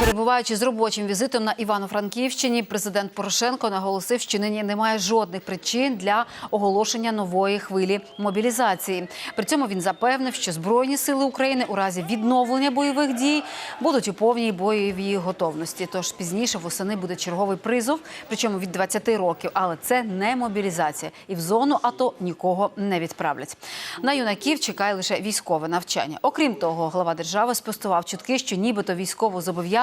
Перебуваючи з робочим візитом на Івано-Франківщині, президент Порошенко наголосив, що нині немає жодних причин для оголошення нової хвилі мобілізації. При цьому він запевнив, що збройні сили України у разі відновлення бойових дій будуть у повній бойовій готовності. Тож пізніше восени буде черговий призов, причому від 20 років. Але це не мобілізація, і в зону АТО нікого не відправлять. На юнаків чекає лише військове навчання. Окрім того, глава держави спростував чутки, що нібито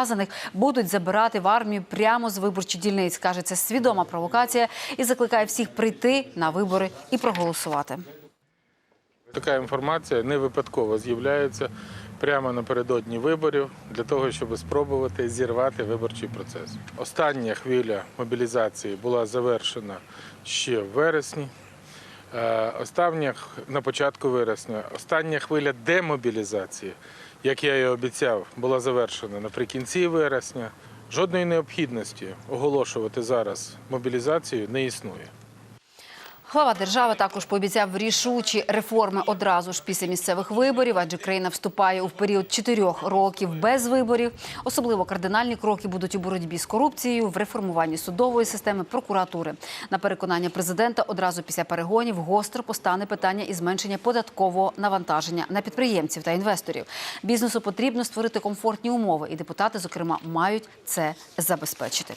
військовозобов'язаних будуть забирати в армію прямо з виборчих дільниць. Каже, це свідома провокація і закликає всіх прийти на вибори і проголосувати. Така інформація не випадково з'являється прямо напередодні виборів для того, щоб спробувати зірвати виборчий процес. Остання хвиля мобілізації була завершена ще в вересні. Е, Остання на початку вересня. Остання хвиля демобілізації, як я і обіцяв, була завершена наприкінці вересня. Жодної необхідності оголошувати зараз мобілізацію не існує. Глава держави також пообіцяв рішучі реформи одразу ж після місцевих виборів, адже країна вступає у період чотирьох років без виборів. Особливо кардинальні кроки будуть у боротьбі з корупцією, в реформуванні судової системи, прокуратури. На переконання президента одразу після перегонів гостро постане питання і зменшення податкового навантаження на підприємців та інвесторів. Бізнесу потрібно створити комфортні умови, і депутати, зокрема, мають це забезпечити.